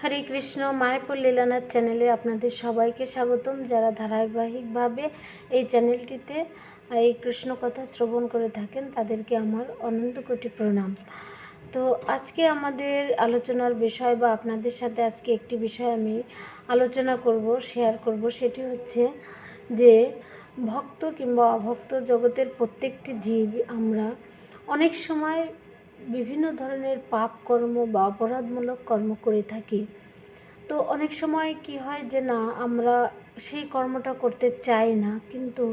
হরে কৃষ্ণ, মায়াপুর লীলানাথ চ্যানেলে আপনাদের সবাইকে স্বাগতম। যারা ধারাবাহিকভাবে এই চ্যানেলটিতে এই কৃষ্ণ কথা শ্রবণ করে থাকেন, তাদেরকে আমার অনন্ত কোটি প্রণাম। তো আজকে আমাদের আলোচনার বিষয় বা আপনাদের সাথে আজকে একটি বিষয় আমি আলোচনা করব শেয়ার করব। সেটি হচ্ছে যে, ভক্ত কিংবা অভক্ত জগতের প্রত্যেকটি জীব আমরা অনেক সময় বিভিন্ন ধরনের পাপ কর্ম বা অপরাধমূলক কর্ম করে থাকি। তো অনেক সময় কি হয় যে, না, আমরা সেই কর্মটা করতে চাই না, কিন্তু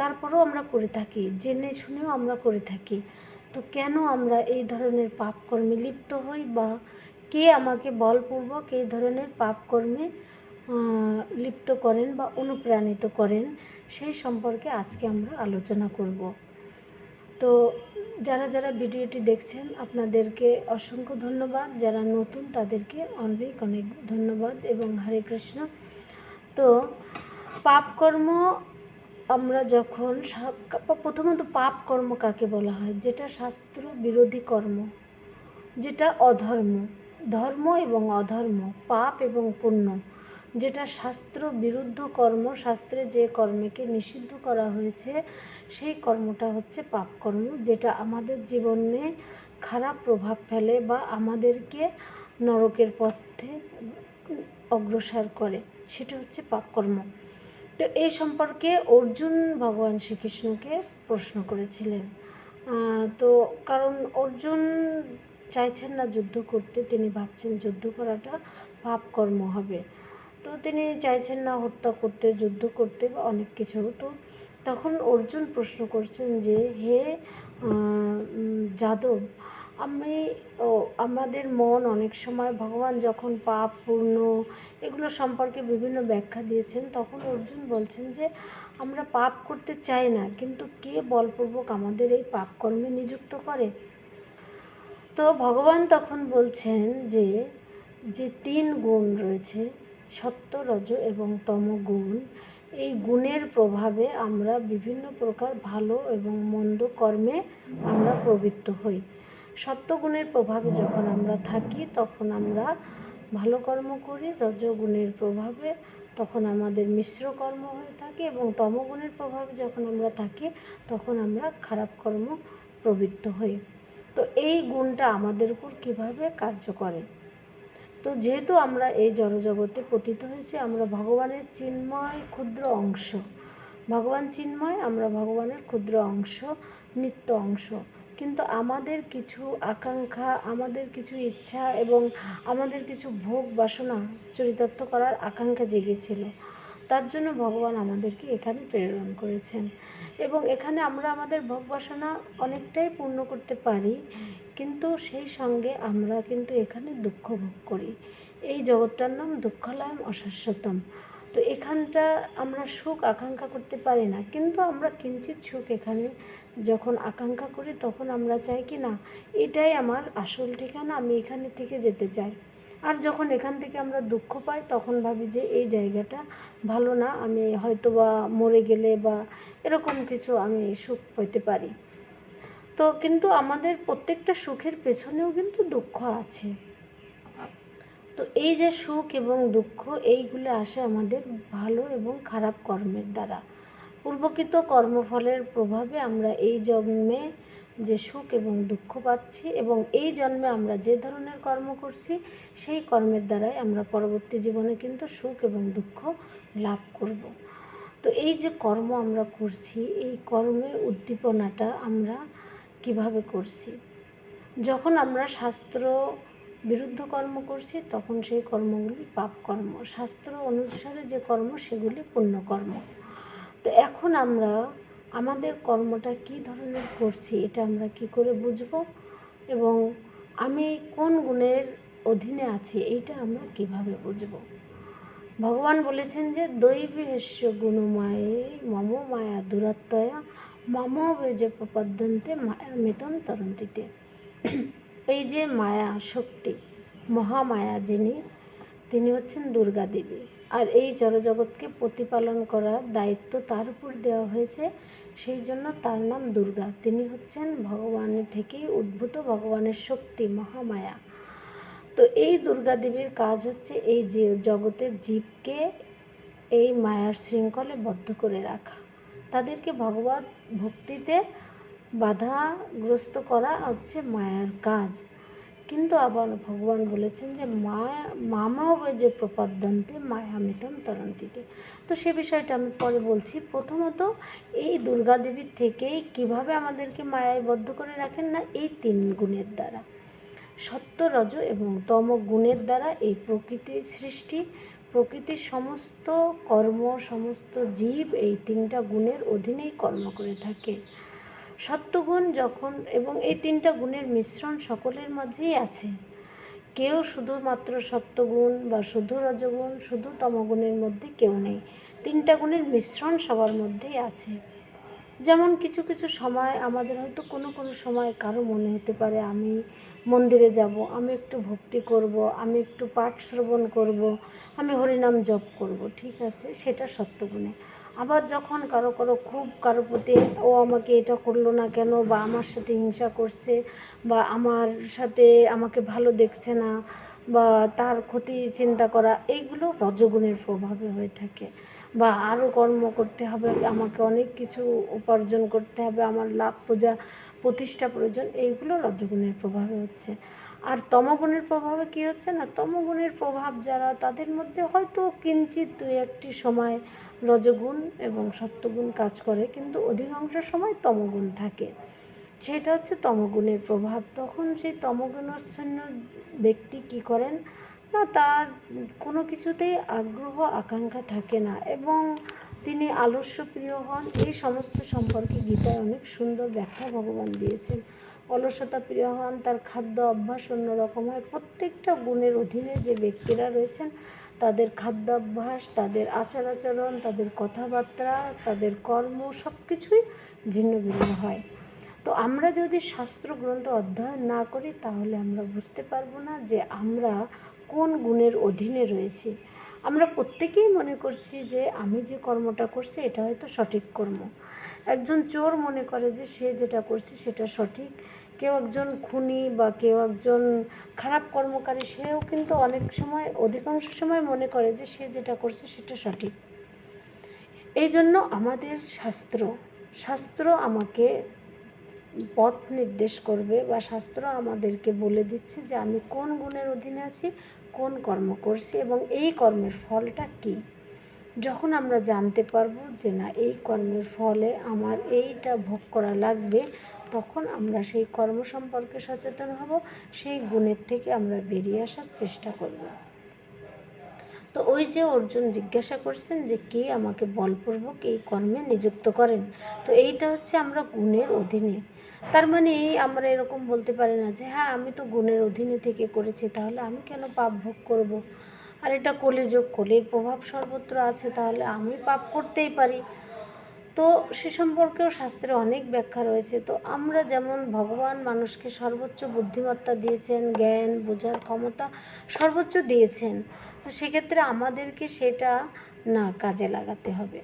তারপরেও আমরা করে থাকি, জেনে শুনেও আমরা করে থাকি। তো কেন আমরা এই ধরনের পাপ কর্মে লিপ্ত হই বা কে আমাকে বলপূর্বক এই ধরনের পাপ কর্মে লিপ্ত করেন বা অনুপ্রাণিত করেন, সেই সম্পর্কে আজকে আমরা আলোচনা করব। তো যারা যারা ভিডিওটি দেখছেন, আপনাদেরকে অসংখ্য ধন্যবাদ। যারা নতুন, তাদেরকে অনেক অনেক ধন্যবাদ এবং হরে কৃষ্ণ। তো পাপকর্ম আমরা যখন প্রথমত পাপ কর্ম কাকে বলা হয়? যেটা শাস্ত্র বিরোধী কর্ম, যেটা অধর্ম, ধর্ম এবং অধর্ম, পাপ এবং পুণ্য। যেটা শাস্ত্র বিরুদ্ধ কর্ম, শাস্ত্রে যে কর্মকে নিষিদ্ধ করা হয়েছে, সেই কর্মটা হচ্ছে পাপ কর্ম যেটা আমাদের জীবনে খারাপ প্রভাব ফেলে বা আমাদেরকে নরকের পথে অগ্রসর করে, সেটা হচ্ছে পাপ কর্ম তো এই সম্পর্কে অর্জুন ভগবান শ্রীকৃষ্ণকে প্রশ্ন করেছিলেন। তো কারণ অর্জুন চাইছেন না যুদ্ধ করতে, তিনি ভাবছেন যুদ্ধ করাটা পাপ কর্ম হবে। তো তিনি চাইছেন না হত্যা করতে, যুদ্ধ করতে বা অনেক কিছু। তো তখন অর্জুন প্রশ্ন করছেন যে, হে যাদব, আমি আমাদের মন অনেক সময় ভগবান যখন পাপ পূর্ণ এগুলো সম্পর্কে বিভিন্ন ব্যাখ্যা দিয়েছেন, তখন অর্জুন বলছেন যে, আমরা পাপ করতে চাই না, কিন্তু কে বলপূর্বক আমাদের এই পাপ কর্মে নিযুক্ত করে? তো ভগবান তখন বলছেন যে যে তিন গুণ রয়েছে সত্য রজ এবং তম গুণ এই গুণের প্রভাবে আমরা বিভিন্ন প্রকার ভালো এবং মন্দ কর্মে আমরা প্রবৃত্ত হই। সত্যগুণের প্রভাবে যখন আমরা থাকি, তখন আমরা ভালো কর্ম করি। রজগুণের প্রভাবে তখন আমাদের মিশ্র কর্ম হয়ে থাকে এবং তমগুণের প্রভাবে যখন আমরা থাকি, তখন আমরা খারাপ কর্ম প্রবৃত্ত হই। তো এই গুণটা আমাদের উপর কীভাবে কার্য করে? তো যেহেতু আমরা এই জড়জগতে পতিত হয়েছি, আমরা ভগবানের চিন্ময় ক্ষুদ্র অংশ। ভগবান চিন্ময়, আমরা ভগবানের ক্ষুদ্র অংশ, নিত্য অংশ। কিন্তু আমাদের কিছু আকাঙ্ক্ষা, আমাদের কিছু ইচ্ছা এবং আমাদের কিছু ভোগ বাসনা চরিতার্থ করার আকাঙ্ক্ষা জেগেছিল। তার জন্য ভগবান আমাদেরকে এখানে প্রেরণ করেছেন। এবং এখানে আমরা আমাদের ভোগ বাসনা অনেকটাই পূর্ণ করতে পারি, কিন্তু সেই সঙ্গে আমরা কিন্তু এখানে দুঃখ ভোগ করি। এই জগৎটার নাম দুঃখালয়ম অশাশ্বতম। তো এখানটা আমরা সুখ আকাঙ্ক্ষা করতে পারি না, কিন্তু আমরা কিঞ্চিত সুখ এখানে যখন আকাঙ্ক্ষা করি তখন আমরা চাই কি না, এটাই আমার আসল ঠিকানা, আমি এখানে থেকে যেতে চাই। আর যখন এখান থেকে আমরা দুঃখ পাই, তখন ভাবি যে এই জায়গাটা ভালো না, আমি হয়তো বা মরে গেলে বা এরকম কিছু আমি সুখ পেতে পারি। তো কিন্তু আমাদের প্রত্যেকটা সুখের পেছনেও কিন্তু দুঃখ আছে। তো এই যে সুখ এবং দুঃখ, এইগুলো আসে আমাদের ভালো এবং খারাপ কর্মের দ্বারা। পূর্বকৃত কর্মফলের প্রভাবে আমরা এই জন্মে যে সুখ এবং দুঃখ পাচ্ছি এবং এই জন্মে আমরা যে ধরনের কর্ম করছি, সেই কর্মের দ্বারাই আমরা পরবর্তী জীবনে কিন্তু সুখ এবং দুঃখ লাভ করব। তো এই যে কর্ম আমরা করছি, এই কর্মের উদ্দীপনাটা আমরা কীভাবে করছি? যখন আমরা শাস্ত্র বিরুদ্ধ কর্ম করছি, তখন সেই কর্মগুলি পাপ কর্ম শাস্ত্র অনুসারে যে কর্ম, সেগুলি পুণ্যকর্ম। তো এখন আমরা আমাদের কর্মটা কী ধরনের করছি এটা আমরা কি করে বুঝব? এবং আমি কোন গুণের অধীনে আছি এইটা আমরা কীভাবে বুঝব? ভগবান বলেছেন যে দৈবেশ্য গুণমায়ে মম মায়া দূরত্বয়া মম বেজ মায়া মেতন তরন্তিতে। এই যে মায়া শক্তি, মহামায়া যিনি, তিনি হচ্ছেন দুর্গা দেবী। আর এই জড়জগৎকে প্রতিপালন করার দায়িত্ব তার উপর দেওয়া হয়েছে। সেই জন্য তার নাম দুর্গা। তিনি হচ্ছেন ভগবানের থেকেই উদ্ভূত ভগবানের শক্তি, মহামায়া। তো এই দুর্গা দেবীর কাজ হচ্ছে এই যে জগতের জীবকে এই মায়ার শৃঙ্খলে বদ্ধ করে রাখা। তাদেরকে ভগবত ভক্তিতে বাধাগ্রস্ত করা হচ্ছে মায়ার কাজ। কিন্তু আবার ভগবান বলেছেন যে মায়া, মামাও যে প্রপদ্যন্তে মায়ামিতম তরন্তিতে। তো সে বিষয়টা আমি পরে বলছি। প্রথমত, এই দুর্গা দেবীর থেকেই কীভাবে আমাদেরকে মায়ায় বদ্ধ করে রাখেন না? এই তিন গুণের দ্বারা। সত্য রজ এবং তম গুণের দ্বারা এই প্রকৃতির সৃষ্টি, প্রকৃতির সমস্ত কর্ম, সমস্ত জীব এই তিনটা গুণের অধীনেই কর্ম করে থাকে। সত্যগুণ যখন এবং এই তিনটা গুণের মিশ্রণ সকলের মাঝেই আছে। কেউ শুধুমাত্র সত্যগুণ বা শুধু রজগুণ, শুধু তমগুণের মধ্যে কেউ নেই। তিনটা গুণের মিশ্রণ সবার মধ্যেই আছে। যেমন কিছু কিছু সময় আমাদের হয়তো কোনো কোনো সময় কারও মনে হতে পারে, আমি মন্দিরে যাব, আমি একটু ভক্তি করব, আমি একটু পাঠ শ্রবণ করব, আমি হরিনাম জপ করব, ঠিক আছে? সেটা সত্যগুণে আবার যখন কারও কারও খুব কারও প্রতি ও আমাকে এটা করল না কেন বা আমার সাথে হিংসা করছে বা আমার সাথে আমাকে ভালো দেখছে না বা তার ক্ষতি চিন্তা করা, এইগুলো রজগুণের প্রভাবে হয়ে থাকে। বা আরও কর্ম করতে হবে, আমাকে অনেক কিছু উপার্জন করতে হবে, আমার লাভ পূজা প্রতিষ্ঠা প্রয়োজন, এইগুলো রজগুণের প্রভাবে হচ্ছে। আর তমগুণের প্রভাবে কী হচ্ছে না? তমগুণের প্রভাব যারা, তাদের মধ্যে হয়তো কিঞ্চিত দু একটি সময় রজগুণ এবং সত্যগুণ কাজ করে, কিন্তু অধিকাংশ সময় তমগুণ থাকে। সেটা হচ্ছে তমগুণের প্রভাব। তখন সেই তমগুণাচ্ছন্ন ব্যক্তি কি করেন? না, তার কোনো কিছুতেই আগ্রহ, আকাঙ্ক্ষা থাকে না এবং তিনি আলস্য প্রিয় হন। এই সমস্ত সম্পর্কে গীতায় অনেক সুন্দর ব্যাখ্যা ভগবান দিয়েছেন। অলসতা প্রিয় হন, তার খাদ্য অভ্যাস অন্যরকম হয়। প্রত্যেকটা গুণের অধীনে যে ব্যক্তিরা রয়েছেন তাদের খাদ্যাভ্যাস, তাদের আচার আচরণ তাদের কথাবার্তা, তাদের কর্ম সব কিছুই ভিন্ন ভিন্ন হয়। তো আমরা যদি শাস্ত্র গ্রন্থ অধ্যয়ন না করি, তাহলে আমরা বুঝতে পারব না যে আমরা কোন গুণের অধীনে রয়েছি। আমরা প্রত্যেকেই মনে করছি যে আমি যে কর্মটা করছি, এটা হয়তো সঠিক কর্ম। একজন চোর মনে করে যে সে যেটা করছে সেটা সঠিক। কেউ একজন খুনি বা কেউ একজন খারাপ কর্মকারী, সেও কিন্তু অনেক সময়, অধিকাংশ সময় মনে করে যে সে যেটা করছে সেটা সঠিক। এই জন্য আমাদের শাস্ত্র শাস্ত্র আমাকে পথ নির্দেশ করবে বা শাস্ত্র আমাদেরকে বলে দিচ্ছে যে আমি কোন গুণের অধীনে আছি, কোন কর্ম করছি এবং এই কর্মের ফলটা কী। যখন আমরা জানতে পারব যে না, এই কর্মের ফলে আমার এইটা ভোগ করা লাগবে, তখন আমরা সেই কর্ম সম্পর্কে সচেতন হব, সেই গুণের থেকে আমরা বেরিয়ে আসার চেষ্টা করব। তো ওই যে অর্জুন জিজ্ঞাসা করছেন যে, কে আমাকে বলপূর্বক এই কর্মে নিযুক্ত করেন? তো এইটা হচ্ছে আমরা গুণের অধীনে। তার মানে এই আমরা এরকম বলতে পারি না যে হ্যাঁ আমি তো গুণের অধীনে থেকে করেছি, তাহলে আমি কেন পাপ ভোগ করব। আর এটা কলিযোগ কলির প্রভাব সর্বত্র আছে, তাহলে আমি পাপ করতেই পারি। তো সে সম্পর্কেও শাস্ত্রে অনেক ব্যাখ্যা রয়েছে। তো আমরা যেমন ভগবান মানুষকে সর্বোচ্চ বুদ্ধিমত্তা দিয়েছেন, জ্ঞান, বোঝার ক্ষমতা সর্বোচ্চ দিয়েছেন, তো সেক্ষেত্রে আমাদেরকে সেটা না কাজে লাগাতে হবে।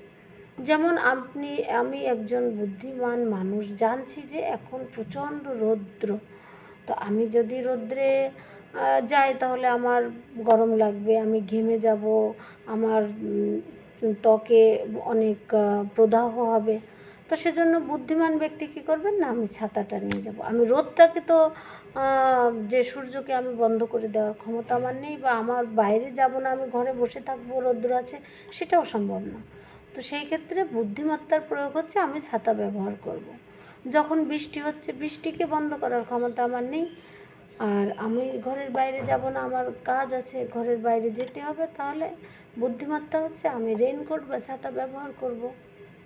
যেমন আপনি, আমি একজন বুদ্ধিমান মানুষ, জানছি যে এখন প্রচণ্ড রৌদ্র। তো আমি যদি রৌদ্রে যাই তাহলে আমার গরম লাগবে, আমি ঘেমে যাব, আমার ত্বকে অনেক প্রদাহ হবে। তো সেজন্য বুদ্ধিমান ব্যক্তি কী করবেন না, আমি ছাতাটা নিয়ে যাব। আমি রোদটাকে তো যে সূর্যকে আমি বন্ধ করে দেওয়ার ক্ষমতা আমার নেই বা আমার বাইরে যাব না, আমি ঘরে বসে থাকব, রৌদ্র আছে, সেটাও সম্ভব না। তো সেই ক্ষেত্রে বুদ্ধিমত্তার প্রয়োগ হচ্ছে, আমি ছাতা ব্যবহার করব। যখন বৃষ্টি হচ্ছে, বৃষ্টিকে বন্ধ করার ক্ষমতা আমার নেই আর আমি ঘরের বাইরে যাব না, আমার কাজ আছে, ঘরের বাইরে যেতে হবে, তাহলে বুদ্ধিমত্তা হচ্ছে আমি রেনকোট বা ছাতা ব্যবহার করব।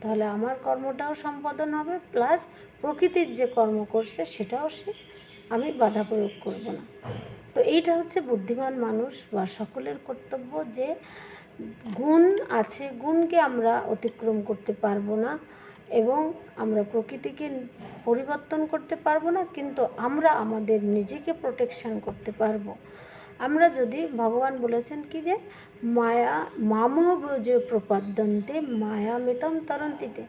তাহলে আমার কর্মটাও সম্পাদন হবে প্লাস প্রকৃতির যে কর্ম করছে সেটাও সে আমি বাধা প্রয়োগ করব না তো এইটা হচ্ছে বুদ্ধিমান মানুষ বা সকলের কর্তব্য যে গুণ আছে, গুণকে আমরা অতিক্রম করতে পারব না এবং আমরা প্রকৃতিকে পরিবর্তন করতে পারব না, কিন্তু আমরা আমাদের নিজেকে প্রোটেকশান করতে পারব। আমরা যদি, ভগবান বলেছেন কি যে, মায়া মাম যে প্রপাদ্যন্তে মায়া মেতম তরন্তিতে।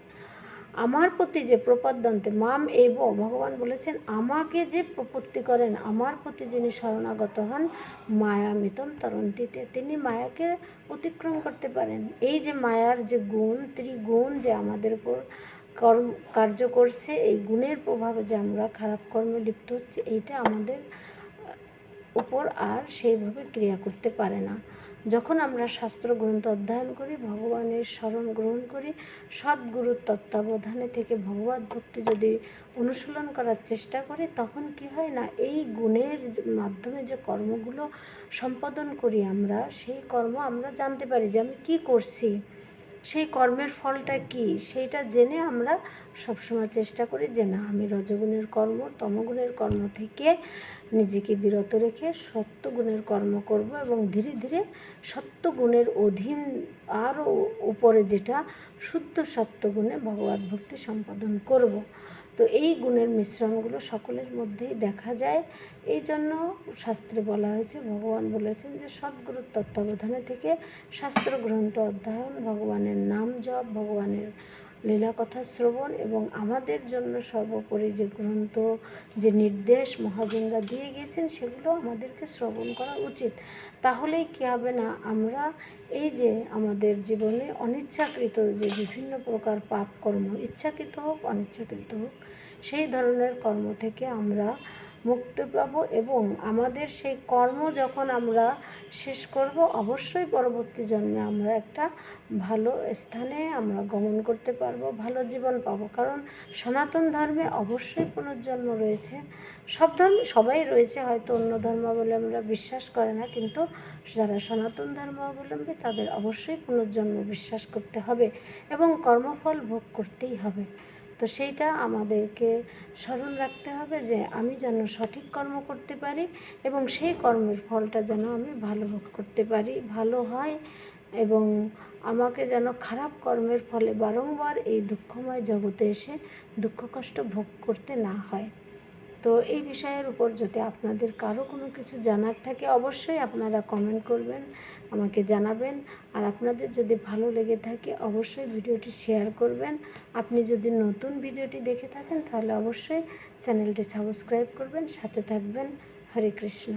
আমার প্রতি যে প্রপদ্যন্তে মাম এব ভগবান বলেছেন, আমাকে যে প্রপত্তি করেন, আমার প্রতি যিনি শরণাগত হন, মায়া মিতম তরন্তিতে। তিনি মায়াকে অতিক্রম করতে পারেন। এই যে মায়ার যে গুণ, ত্রিগুণ যে আমাদের উপর কর্ম, কার্য করছে, এই গুণের প্রভাবে যে আমরা খারাপ কর্মে লিপ্ত হচ্ছে, এইটা আমাদের উপর আর সেইভাবে ক্রিয়া করতে পারে না। যখন আমরা শাস্ত্র গ্রন্থ অধ্যয়ন করি, ভগবানের স্মরণ গ্রহণ করি, সদ্গুরুর তত্ত্বাবধানে থেকে ভগবত ভক্তি যদি অনুশীলন করার চেষ্টা করি, তখন কি হয় না, এই গুণের মাধ্যমে যে কর্মগুলো সম্পাদন করি আমরা, সেই কর্ম আমরা জানতে পারি যে আমি কী করছি। সেই কর্মের ফলটা কি? সেইটা জেনে আমরা সবসময় চেষ্টা করি যে, না, আমি রজগুণের কর্ম, তমগুণের কর্ম থেকে নিজেকে বিরত রেখে সত্যগুণের কর্ম করব এবং ধীরে ধীরে সত্যগুণের অধীন আরও উপরে যেটা শুদ্ধ সত্যগুণে ভগবত ভক্তি সম্পাদন করব। তো এই গুণের মিশ্রণগুলো সকলের মধ্যেই দেখা যায়। এই জন্য শাস্ত্রে বলা হয়েছে, ভগবান বলেছেন যে সদ্গুরুর তত্ত্বাবধানে থেকে শাস্ত্র গ্রন্থ অধ্যয়ন, ভগবানের নাম জপ, ভগবানের লীলা কথা শ্রবণ এবং আমাদের জন্য সর্বোপরি যে গ্রন্থ, যে নির্দেশ মহাজনরা দিয়ে গিয়েছেন, সেগুলো আমাদেরকে শ্রবণ করা উচিত। তাহলেই কী হবে না, আমরা এই যে আমাদের জীবনে অনিচ্ছাকৃত যে বিভিন্ন প্রকার পাপ কর্ম ইচ্ছাকৃত হোক, অনিচ্ছাকৃত হোক, সেই ধরনের কর্ম থেকে আমরা মুক্তি পাবো এবং আমাদের সেই কর্ম যখন আমরা শেষ করব, অবশ্যই পরবর্তী জন্মে আমরা একটা ভালো স্থানে আমরা গমন করতে পারব, ভালো জীবন পাবো। কারণ সনাতন ধর্মে অবশ্যই পুনর্জন্ম রয়েছে। সব ধর্ম, সবাই রয়েছে, হয়তো অন্য ধর্মাবলম্বীরা বিশ্বাস করে না, কিন্তু যারা সনাতন ধর্মাবলম্বী, তাদের অবশ্যই পুনর্জন্ম বিশ্বাস করতে হবে এবং কর্মফল ভোগ করতেই হবে। তো সেইটা আমাদেরকে স্মরণ রাখতে হবে যে আমি যেন সঠিক কর্ম করতে পারি এবং সেই কর্মের ফলটা যেন আমি ভালো ভোগ করতে পারি, ভালো হয় এবং আমাকে যেন খারাপ কর্মের ফলে বারংবার এই দুঃখময় জগতে এসে দুঃখ কষ্ট ভোগ করতে না হয়। তো এই বিষয়ের উপর যদি আপনাদের কারও কোনো কিছু জানার থাকে, অবশ্যই আপনারা কমেন্ট করবেন, আমাকে জানাবেন। আর আপনাদের যদি ভালো লেগে থাকে, অবশ্যই ভিডিওটি শেয়ার করবেন। আপনি যদি নতুন ভিডিওটি দেখে থাকেন, তাহলে অবশ্যই চ্যানেলটি সাবস্ক্রাইব করবেন। সাথে থাকবেন। হরে কৃষ্ণ।